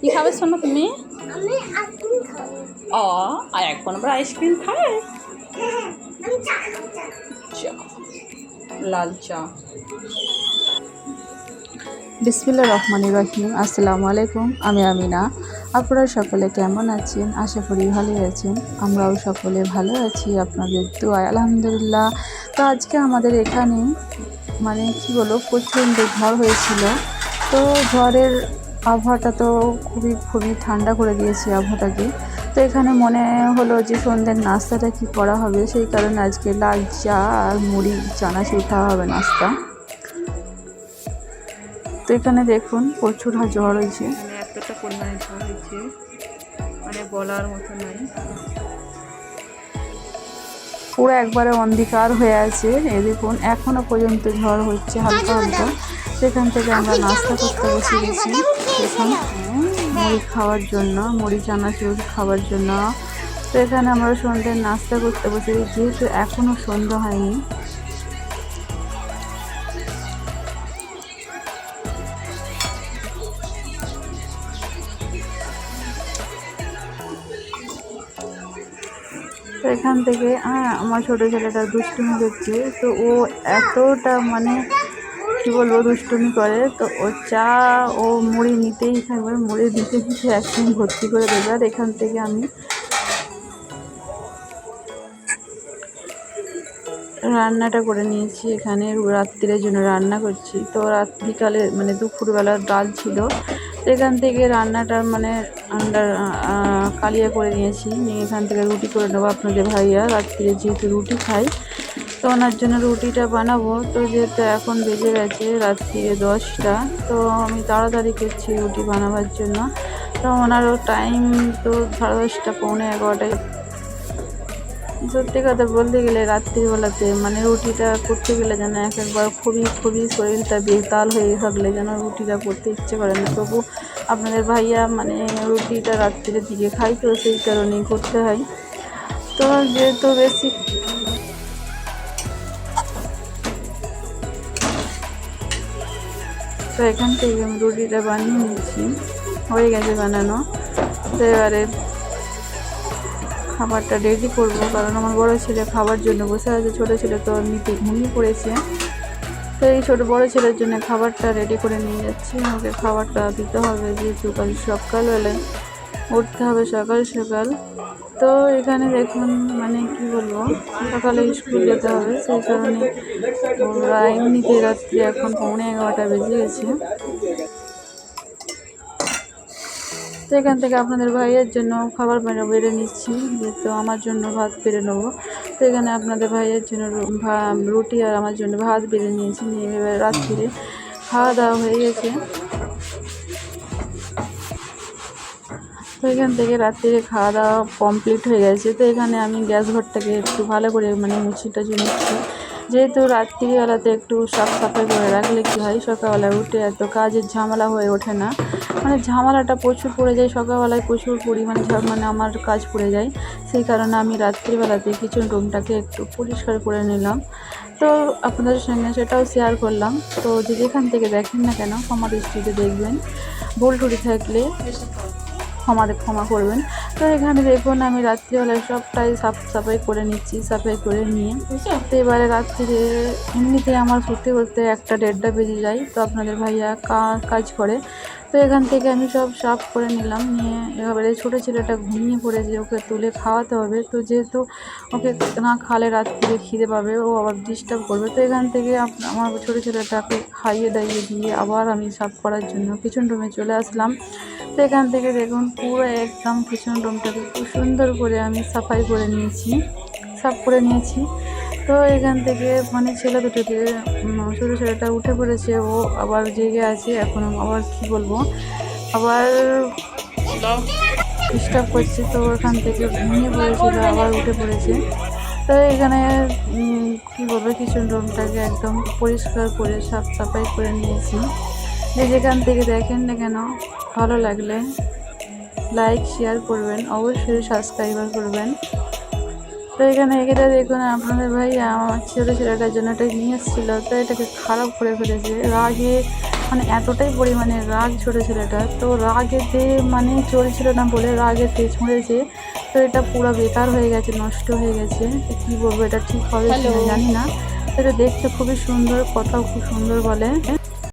কি খাবে শোনো তুমি? আমি আইসক্রিম খাব। ও আর এখন আবার আইসক্রিম খাবে চা চা লাল চা। বিসমিল্লা রহমান রহিম আসসালামু আলাইকুম আমি আমিনা। আপনারা সকলে কেমন আছেন? আশা করি ভালোই আছেন। আমরাও সকলে ভালো আছি আপনাদের দোয়ায়। আলহামদুলিল্লাহ। তো আজকে আমাদের এখানে মানে কি বলো প্রচণ্ড ঝড় হয়েছিল। তো ঝড়ের আবহাওয়াটা তো খুবই খুবই ঠান্ডা করে দিয়েছে আবহাওয়াটাকে। তো এখানে মনে হলো যে সন্ধ্যের নাস্তাটা কি করা হবে, সেই কারণে আজকে লাল চা আর মুড়ি চানাচুর খাওয়া হবে নাস্তা। তো এখানে দেখুন প্রচুর ঝড় হয়েছে। মানে এতটা পরিমাণে ঝড় হয়েছে মানে বলার মতো নাই। পুরো একবারে অন্ধকার হয়ে আছে। এই দেখুন এখনও পর্যন্ত ঝড় হচ্ছে হালকা হালকা। সেখান থেকে আমরা নাস্তা করতে বসে গেছি। উম, মুড়ি খাওয়ার জন্য মুড়ি চানা চানাচুর খাওয়ার জন্য। তো এখানে আমরা সন্ধ্যের নাস্তা করতে বসে গেছি যেহেতু এখনও সন্ধ্যা হয়নি। তো এখান থেকে হ্যাঁ আমার ছোটো ছেলেটা দুষ্টুমি করছে। তো ও এতটা মানে কী বলব, দুষ্টুমি করে, তো ও চা ও মুড়ি নিতেই থাকবে, মুড়ি দিতে দিতে একদিন ভর্তি করে দেবে, আর এখান থেকে আমি রান্নাটা করে নিয়েছি এখানে, রাত্রির জন্য রান্না করছি। তো রাত বিকালে মানে দুপুরবেলার ডাল ছিল এখান থেকে রান্নাটা মানে আন্ডার কালিয়া করে নিয়েছি। নিয়ে এখান থেকে রুটি করে নেব আপনাদের ভাইয়া। রাত্রিরে যেহেতু রুটি খাই তো ওনার জন্য রুটিটা বানাবো। তো যেহেতু এখন বেজে গেছে রাত্রিরে দশটা, তো আমি তাড়াতাড়ি খেয়েছি রুটি বানাবার জন্য। তো ওনারও টাইম তো সাড়ে দশটা, পৌনে এগারোটায় সত্যি কথা বলতে গেলে রাত্রিবেলাতে মানে রুটিটা করতে গেলে যেন এক একবার খুবই খুবই শরীরটা বেতাল হয়ে থাকলে যেন রুটিটা করতে ইচ্ছে করে না। তবু আপনাদের ভাইয়া মানে রুটিটা রাত্রির দিকে খাই তো সেই কারণেই করতে হয়। তো যেহেতু বেশি তো এখান থেকে আমি রুটিটা বানিয়ে নিচ্ছি। হয়ে গেছে বানানো। তো এবারে খাবারটা রেডি করব, কারণ আমার বড় ছেলে খাবার জন্য বসে আছে, ছোটো ছেলে তো এমনিতে ঘুমিয়ে পড়েছে। তো এই ছোটো বড় ছেলের জন্য খাবারটা রেডি করে নিয়ে যাচ্ছি। আমাকে খাবারটা দিতে হবে, যেহেতু কাল সকালবেলায় উঠতে হবে সকাল সকাল। তো এখানে দেখুন মানে কি বলব, সকালে স্কুল যেতে হবে, সেই কারণে এমনিতে রাত্রি এখন পৌনে এগারোটা বেজে গেছে। তো এখান থেকে আপনাদের ভাইয়ের জন্য খাবার বেড়ে বেড়ে নিচ্ছি তো আমার জন্য ভাত বেড়ে নেব। তো এখানে আপনাদের ভাইয়ের জন্য রুটি আর আমার জন্য ভাত বেড়ে নিয়েছি, নিয়ে এবার রাত্রিরে খাওয়া দাওয়া হয়ে গেছে। তো এখান থেকে রাত্রিরে খাওয়া দাওয়া কমপ্লিট হয়ে গেছে। তো এখানে আমি গ্যাস ঘরটাকে একটু ভালো করে মানে মুছিটা নিচ্ছি যেহেতু রাত্রিবেলাতে একটু সাফ সাফাই করে রাখলে কী হয়? সকালবেলায় উঠে এত কাজের ঝামেলা হয়ে ওঠে না। মানে ঝামেলাটা প্রচুর পড়ে যায়, সকালবেলায় প্রচুর পরিমাণে মানে আমার কাজ পড়ে যায়। সেই কারণে আমি রাত্রিবেলাতে কিচেন রুমটাকে একটু পরিষ্কার করে নিলাম। তো আপনাদের সঙ্গে সেটাও শেয়ার করলাম। তো যে যেখান থেকে দেখেন না কেন আমার দৃষ্টিতে দেখবেন। ভুল টুটি থাকলে ক্ষমা ক্ষমা করবেন। তো এখানে দেখুন আমি রাত্রিবেলায় সবটাই সাফ সাফাই করে নিচ্ছি সাফাই করে নিয়ে। তো এবারে রাত্রিরে এমনিতে আমার ঘুরতে ঘুরতে একটা দেড়টা বেজে যায়। তো আপনাদের ভাইয়া কার কাজ করে। তো এখান থেকে আমি সব সাফ করে নিলাম। নিয়ে এবারে ছোটো ছেলেটা ঘুমিয়ে পড়েছে, ওকে তুলে খাওয়াতে হবে। তো যেহেতু ওকে না খালে রাত্রিরে খিদে পাবে, ও আবার ডিস্টার্ব করবে। তো এখান থেকে আমার ছোটো ছেলেটাকে খাইয়ে দাইয়ে দিয়ে আবার আমি সাফ করার জন্য কিচেন রুমে চলে আসলাম। তো এখান থেকে দেখুন পুরো একদম কিচেন রুমটাকে খুব সুন্দর করে আমি সাফাই করে নিয়েছি। সাফ করে নিয়েছি। তো এখান থেকে মানে ছেলে দুটোকে ছোটো ছেলেটা উঠে পড়েছে, ও আবার জেগে আছে, এখন আবার কি বলব? আবার ডিস্টার্ব করছে, তো এখান থেকে ঘুমিয়ে পড়েছিল, আবার উঠে পড়েছে। তো এখানে কি বলব কিচেন রুমটাকে একদম পরিষ্কার করে, সাফ সাফাই করে নিয়েছি। যে যেখান থেকে দেখেন না কেন, ভালো লাগলে লাইক শেয়ার করবেন, অবশ্যই সাবস্ক্রাইবার করবেন। তো এখানে এটা দেখুন আপনাদের ভাই আমার ছোটো ছেলেটার জন্য এটা নিয়ে এসেছিল তো এটাকে খারাপ করে ফেলেছে। রাগে মানে এতটাই পরিমাণে রাগ ছোট ছেলেটা তো রাগেতে মানে চলছিল না বলে রাগেতে ছুঁড়েছে তো এটা পুরো বেকার হয়ে গেছে নষ্ট হয়ে গেছে। তো কী বলব এটা ঠিক হবে জানি না। তো এটা দেখতে খুবই সুন্দর কথাও খুব সুন্দর বলে।